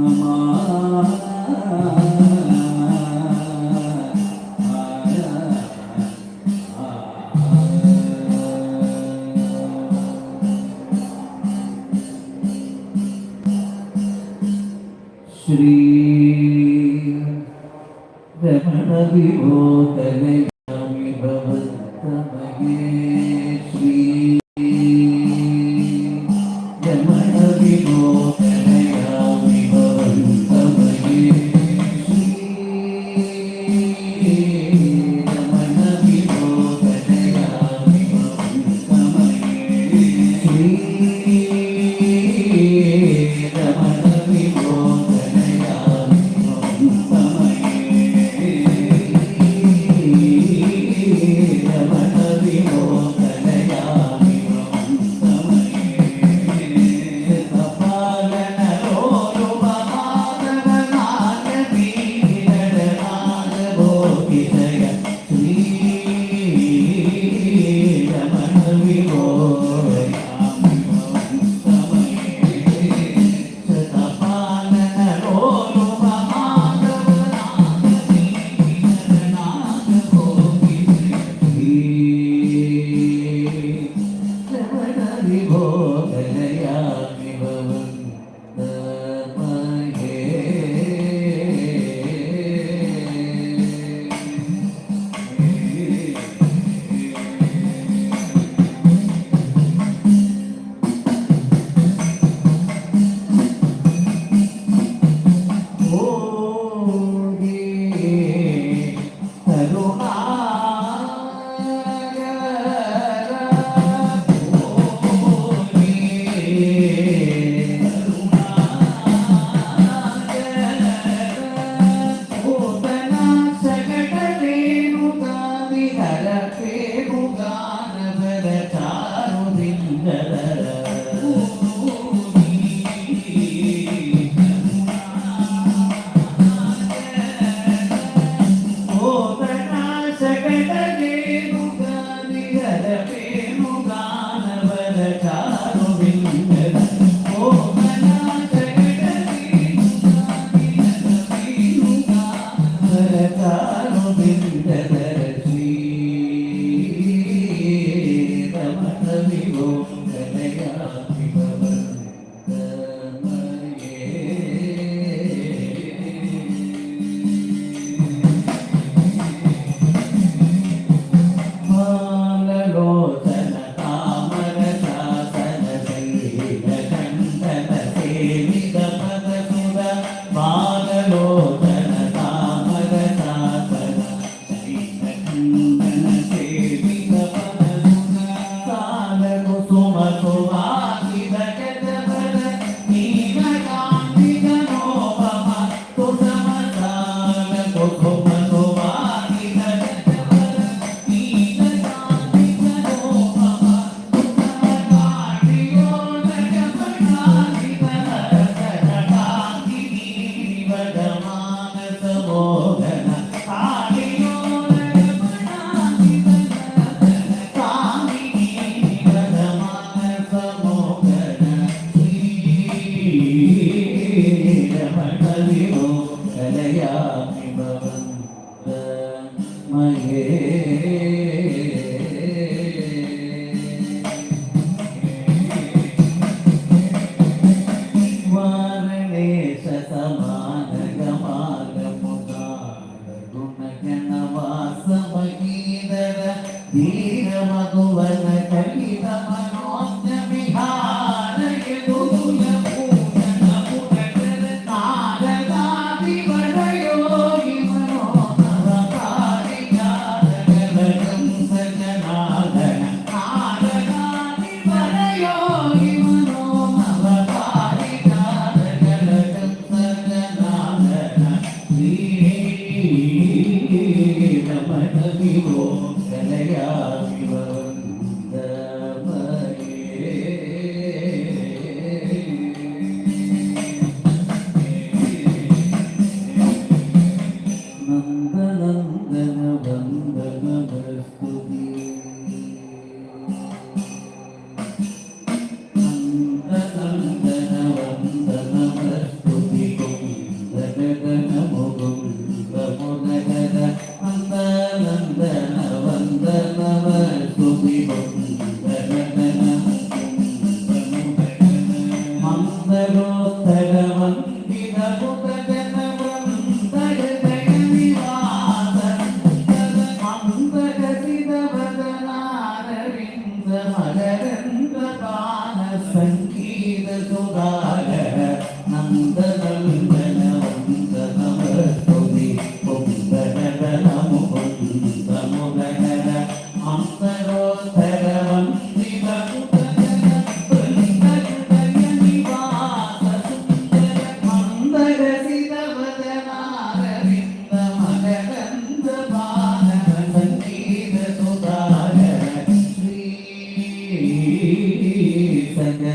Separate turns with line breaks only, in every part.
namah You. ಸಮ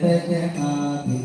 แต่แค่อาเท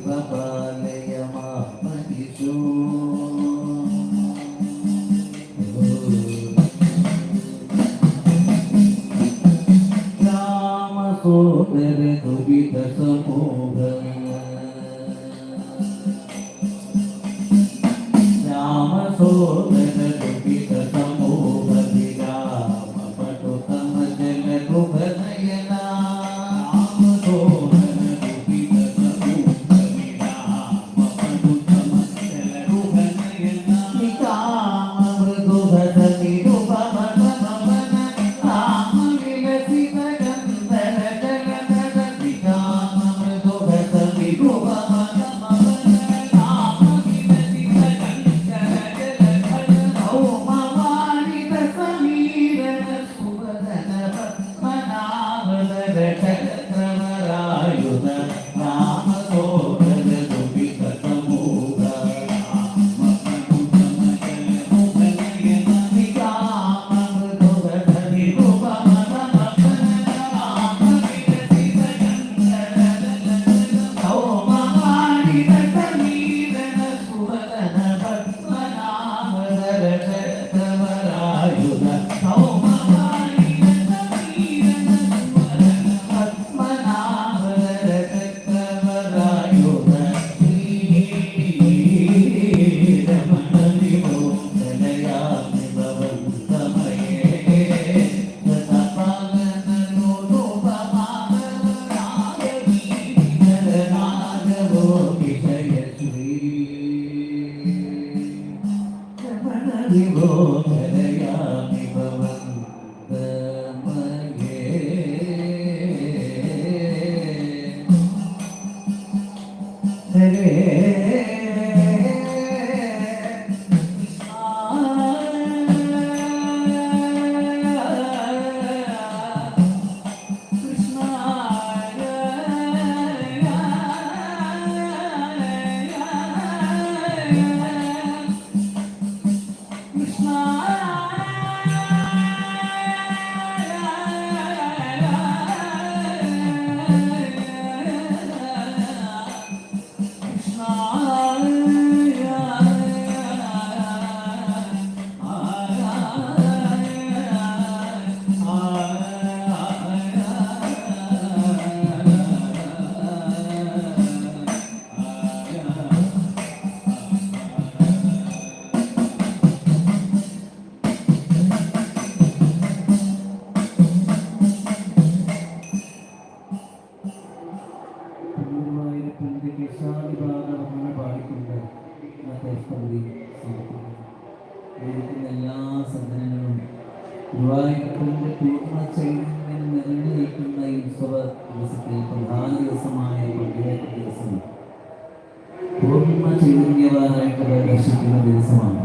ചൈതന്യവാനായിട്ട് ദർശിക്കുന്ന ദിവസമാണ്.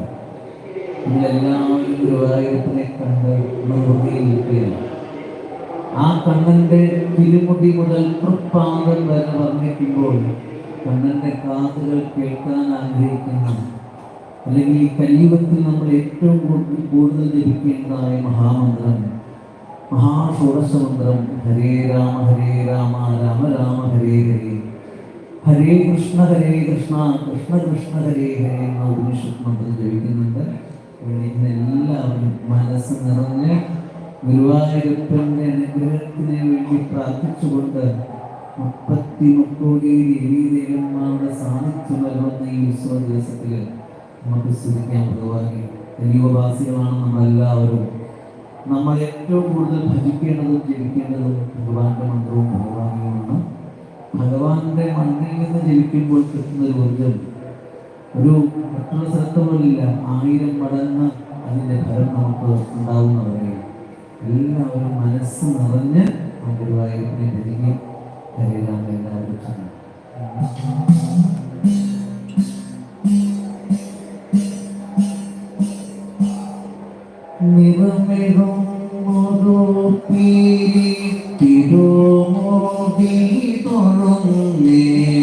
ഇതിലെല്ലാവരും ഗുരുവായൂരപ്പനെ കണ്ട് നിൽക്കുകയാണ് ആ കണ്ണന്റെ തിരുമുടി മുതൽ തൃപ്പാദം വരെ വർണിക്കുമ്പോൾ കണ്ണന്റെ കാതുകൾ കേൾക്കാൻ ആഗ്രഹിക്കുന്ന അല്ലെങ്കിൽ ഈ കലീപത്തിൽ നമ്മൾ ഏറ്റവും കൂടുതൽ ജപിക്കേണ്ടതായ മഹാമന്ത്രം മഹാഷോഡശമന്ത്രം ഹരേ രാമ ഹരേ രാമ രാമ രാമ ഹരേ ഹരേ. ഹരേ കൃഷ്ണ ഹരേ കൃഷ്ണ കൃഷ്ണ കൃഷ്ണ ഹരേ ഹരേ എന്ന ഉപനിഷത്ത് മന്ത്രം ജപിക്കുന്നുണ്ട് എല്ലാവരും മനസ്സ് നിറഞ്ഞ് ഗുരുവായൂരപ്പന്റെ അനുഗ്രഹത്തിന് വേണ്ടി പ്രാർത്ഥിച്ചുകൊണ്ട് മുപ്പത്തി മുക്കോടി ദേവീദേവന്മാരുടെ സാന്നിധ്യം നൽകുന്ന ഈ ഉത്സവ ദിവസത്തിൽ നമുക്ക് സ്തുതിക്കാൻ ഭഗവാനെ ദൈവവാസികളാണ് നമ്മളെല്ലാവരും. നമ്മൾ ഏറ്റവും കൂടുതൽ ഭജിക്കേണ്ടതും ജപിക്കേണ്ടതും ഭഗവാന്റെ മന്ത്രവും ഭഗവാനിയുമാണ്. ഭഗവാന്റെ മണ്ണിൽ നിന്ന് ജനിക്കുമ്പോൾ കിട്ടുന്ന ഒരു ഊർജം ഒരു മറ്റുള്ള ശ്രദ്ധകളില്ല ആയിരം മടങ്ങ് അതിന്റെ ഫലം നമുക്ക് ഉണ്ടാവുന്നവരെയാണ് എല്ലാവരും മനസ്സ് നിറഞ്ഞ് ആ ഗുരുവായൂരിനെ ജനിക്കും കരയിലാണ് মরুপি তিরুমবি তরঙ্গে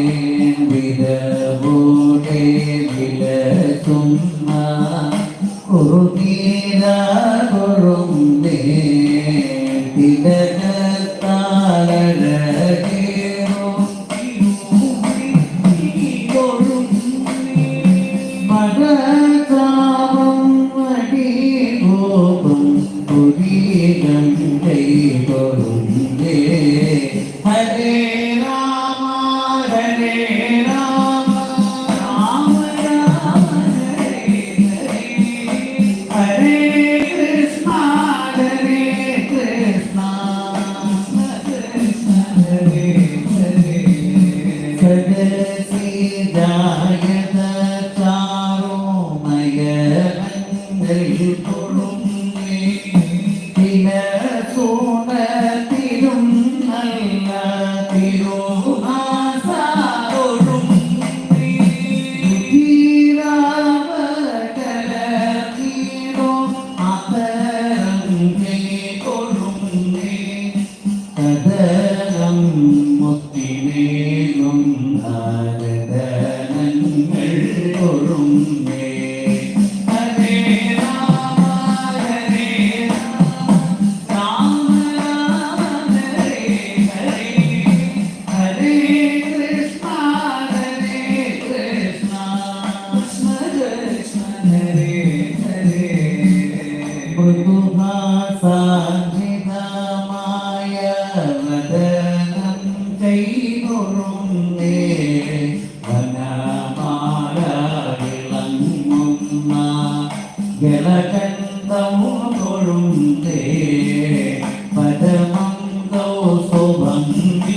జలకందము తొలుంటే పదమందో శోభంతి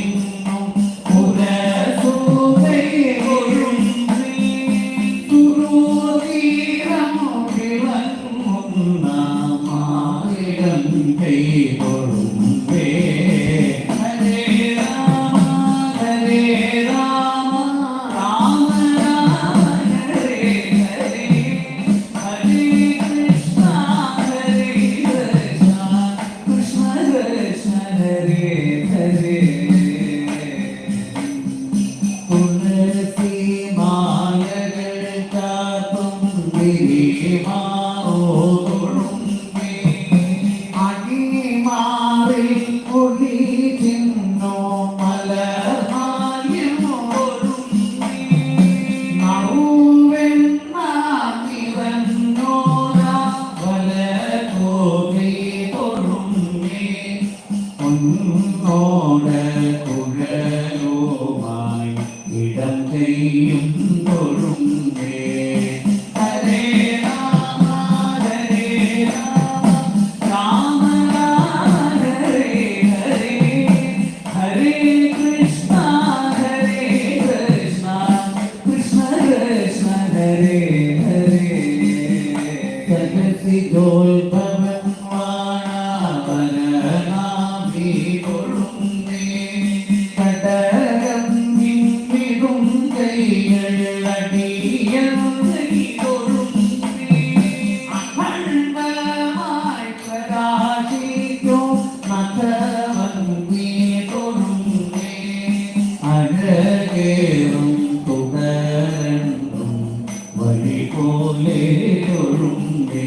പോലെ ഒരുങ്ങേ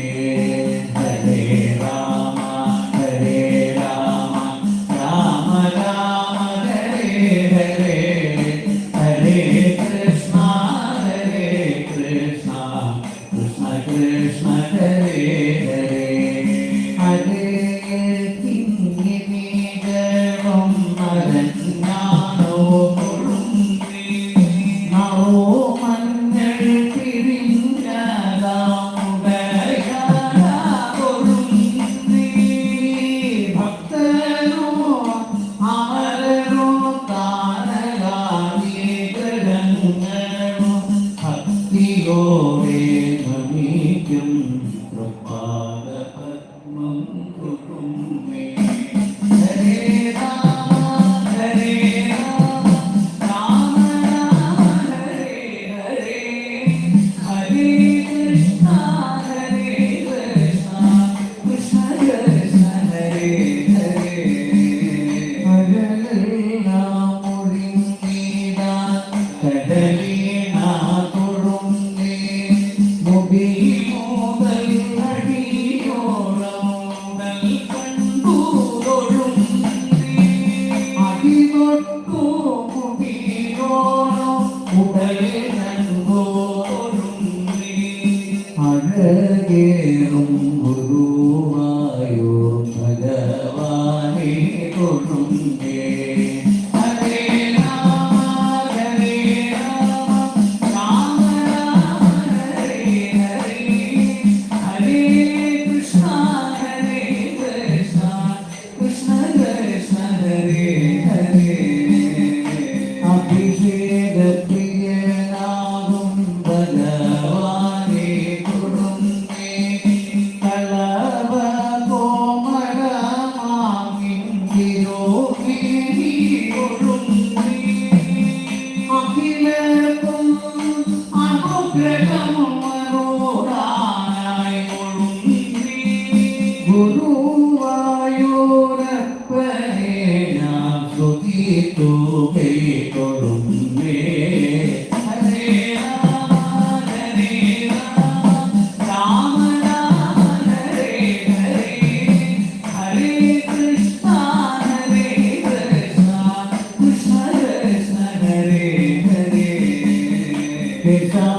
Hey, God.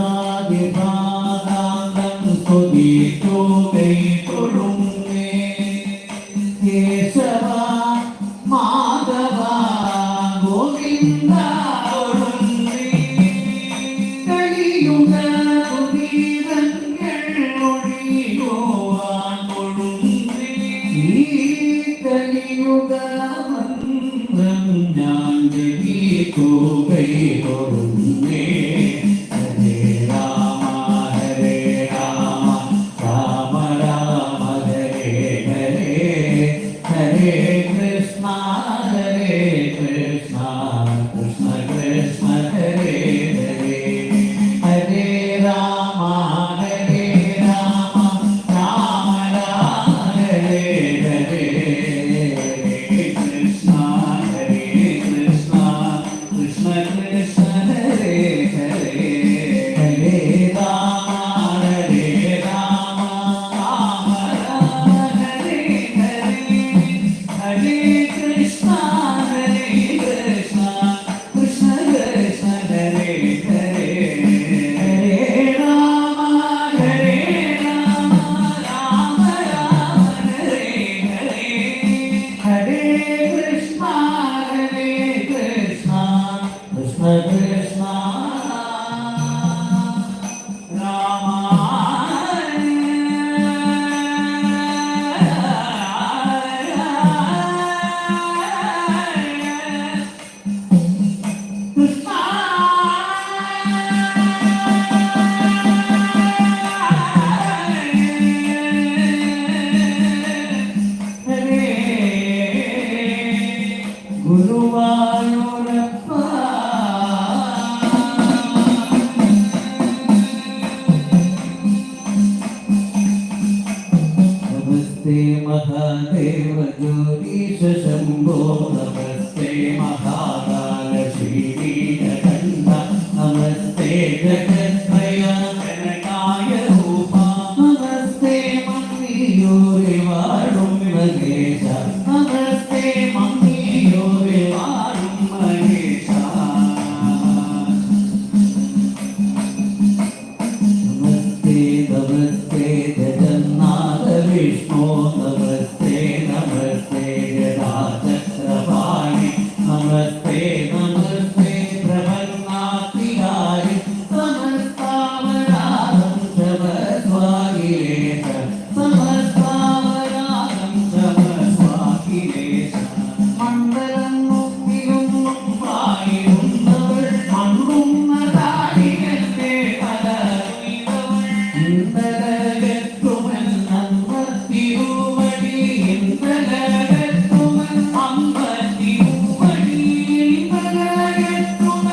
குருவா